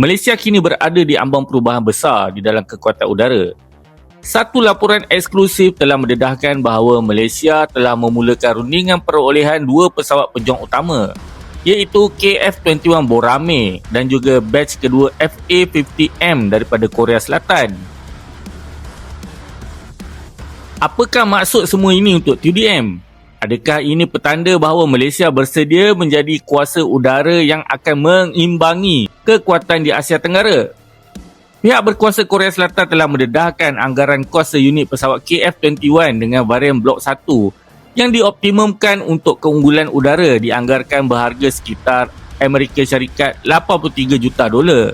Malaysia kini berada di ambang perubahan besar di dalam kekuatan udara. Satu laporan eksklusif telah mendedahkan bahawa Malaysia telah memulakan rundingan perolehan dua pesawat pejuang utama iaitu KF-21 Borame dan juga batch kedua FA-50M daripada Korea Selatan. Apakah maksud semua ini untuk TUDM? Adakah ini petanda bahawa Malaysia bersedia menjadi kuasa udara yang akan mengimbangi kekuatan di Asia Tenggara? Pihak berkuasa Korea Selatan telah mendedahkan anggaran kos seunit pesawat KF-21 dengan varian Blok 1 yang dioptimumkan untuk keunggulan udara dianggarkan berharga sekitar Amerika Syarikat 83 juta dolar.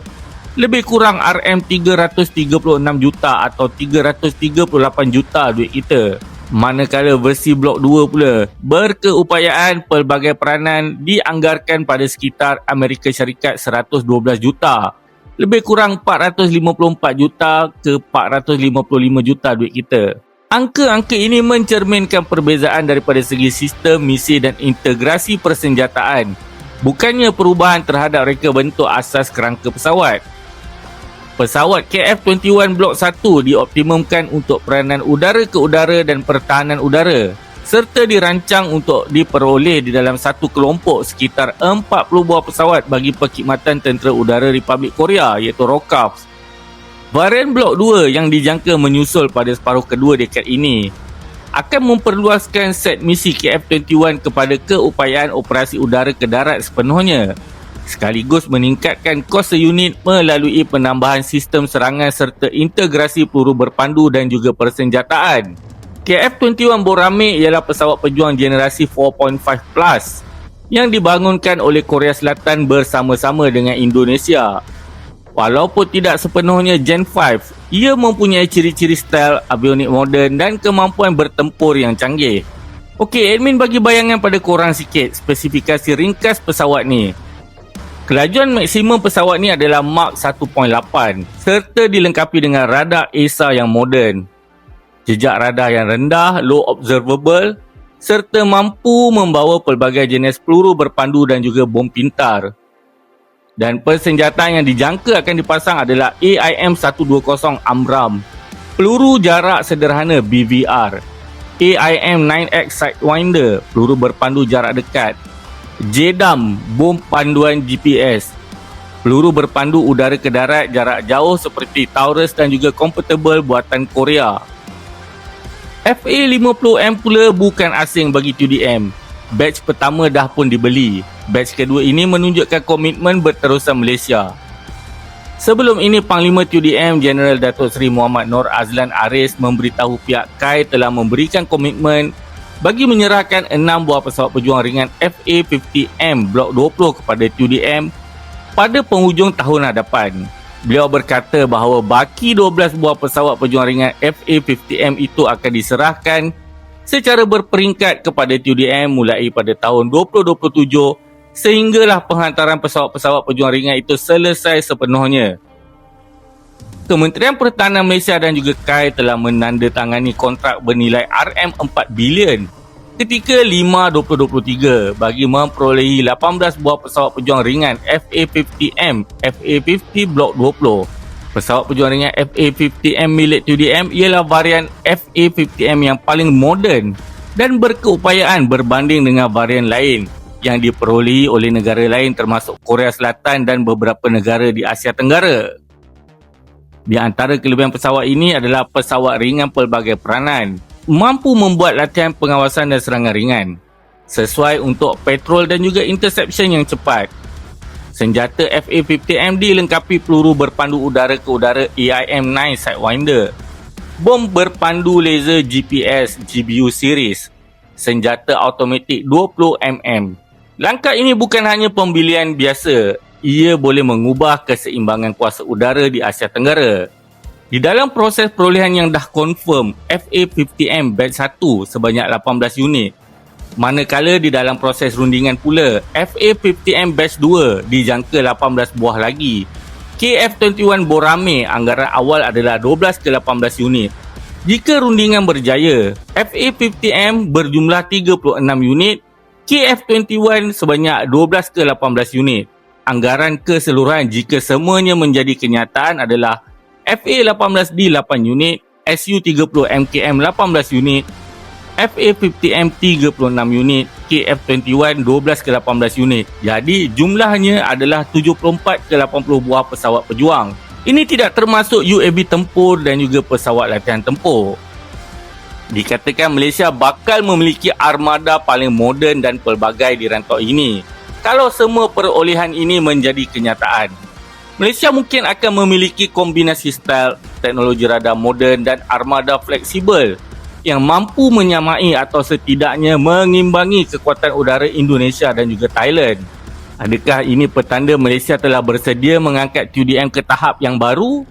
Lebih kurang RM336 juta atau 338 juta duit kita. Manakala versi blok 2 pula berkeupayaan pelbagai peranan dianggarkan pada sekitar Amerika Syarikat 112 juta. Lebih kurang 454 juta ke 455 juta duit kita. Angka-angka ini mencerminkan perbezaan daripada segi sistem, misi dan integrasi persenjataan. Bukannya perubahan terhadap reka bentuk asas kerangka pesawat. Pesawat KF-21 Blok 1 dioptimumkan untuk peranan udara ke udara dan pertahanan udara serta dirancang untuk diperoleh di dalam satu kelompok sekitar 40 buah pesawat bagi perkhidmatan Tentera Udara Republik Korea iaitu ROKAF. Varian Blok 2 yang dijangka menyusul pada separuh kedua dekad ini akan memperluaskan set misi KF-21 kepada keupayaan operasi udara ke darat sepenuhnya sekaligus meningkatkan kos seunit melalui penambahan sistem serangan serta integrasi peluru berpandu dan juga persenjataan. KF-21 Borame ialah pesawat pejuang generasi 4.5 plus yang dibangunkan oleh Korea Selatan bersama-sama dengan Indonesia Walaupun tidak sepenuhnya Gen 5, ia mempunyai ciri-ciri style avionik moden dan kemampuan bertempur yang canggih. Okey, admin bagi bayangan pada korang sikit spesifikasi ringkas pesawat ni. Kelajuan maksimum pesawat ni adalah Mach 1.8 serta dilengkapi dengan radar ESA yang moden. Jejak radar yang rendah, low observable serta mampu membawa pelbagai jenis peluru berpandu dan juga bom pintar dan persenjataan yang dijangka akan dipasang adalah AIM-120 Amram, peluru jarak sederhana BVR, AIM-9X Sidewinder, peluru berpandu jarak dekat, JDAM, bom panduan GPS, peluru berpandu udara ke darat jarak jauh seperti Taurus dan juga Comfortable buatan Korea. FA-50M pula bukan asing bagi TUDM. Batch pertama dah pun dibeli Batch kedua ini menunjukkan komitmen berterusan Malaysia. Sebelum ini, Panglima TUDM General Datuk Seri Muhammad Nur Azlan Aris memberitahu pihak KAI telah memberikan komitmen bagi menyerahkan 6 buah pesawat pejuang ringan FA-50M Blok 20 kepada TUDM pada penghujung tahun hadapan. Beliau berkata bahawa baki 12 buah pesawat pejuang ringan FA-50M itu akan diserahkan secara berperingkat kepada TUDM mulai pada tahun 2027 sehinggalah penghantaran pesawat-pesawat pejuang ringan itu selesai sepenuhnya. Kementerian Pertahanan Malaysia dan juga KAI telah menandatangani kontrak bernilai RM4 bilion ketika 5-2023 bagi memperolehi 18 buah pesawat pejuang ringan FA-50M FA-50 Block 20. Pesawat pejuang ringan FA-50M milik TUDM ialah varian FA-50M yang paling moden dan berkeupayaan berbanding dengan varian lain yang diperolehi oleh negara lain termasuk Korea Selatan dan beberapa negara di Asia Tenggara. Di antara kelebihan pesawat ini adalah pesawat ringan pelbagai peranan, mampu membuat latihan pengawasan dan serangan ringan, sesuai untuk patrol dan juga interception yang cepat. Senjata FA-50M dilengkapi peluru berpandu udara ke udara AIM-9 Sidewinder, bom berpandu laser GPS GBU series, senjata automatik 20mm, Langkah ini bukan hanya pembelian biasa, ia boleh mengubah keseimbangan kuasa udara di Asia Tenggara. Di dalam proses perolehan yang dah confirm FA-50M batch 1 sebanyak 18 unit, manakala di dalam proses rundingan pula FA-50M batch 2 dijangka 18 buah lagi. KF-21 Borame anggaran awal adalah 12 ke 18 unit. Jika rundingan berjaya, FA-50M berjumlah 36 unit KF21 sebanyak 12 ke 18 unit. Anggaran keseluruhan jika semuanya menjadi kenyataan adalah FA18D 8 unit, SU30 MKM 18 unit, FA50M 36 unit, KF21 12 ke 18 unit. Jadi jumlahnya adalah 74 ke 80 buah pesawat pejuang. Ini tidak termasuk UAV tempur dan juga pesawat latihan tempur. Dikatakan Malaysia bakal memiliki armada paling moden dan pelbagai di rantau ini. Kalau semua perolehan ini menjadi kenyataan, Malaysia mungkin akan memiliki kombinasi style, teknologi radar moden dan armada fleksibel yang mampu menyamai atau setidaknya mengimbangi kekuatan udara Indonesia dan juga Thailand. Adakah ini petanda Malaysia telah bersedia mengangkat TUDM ke tahap yang baru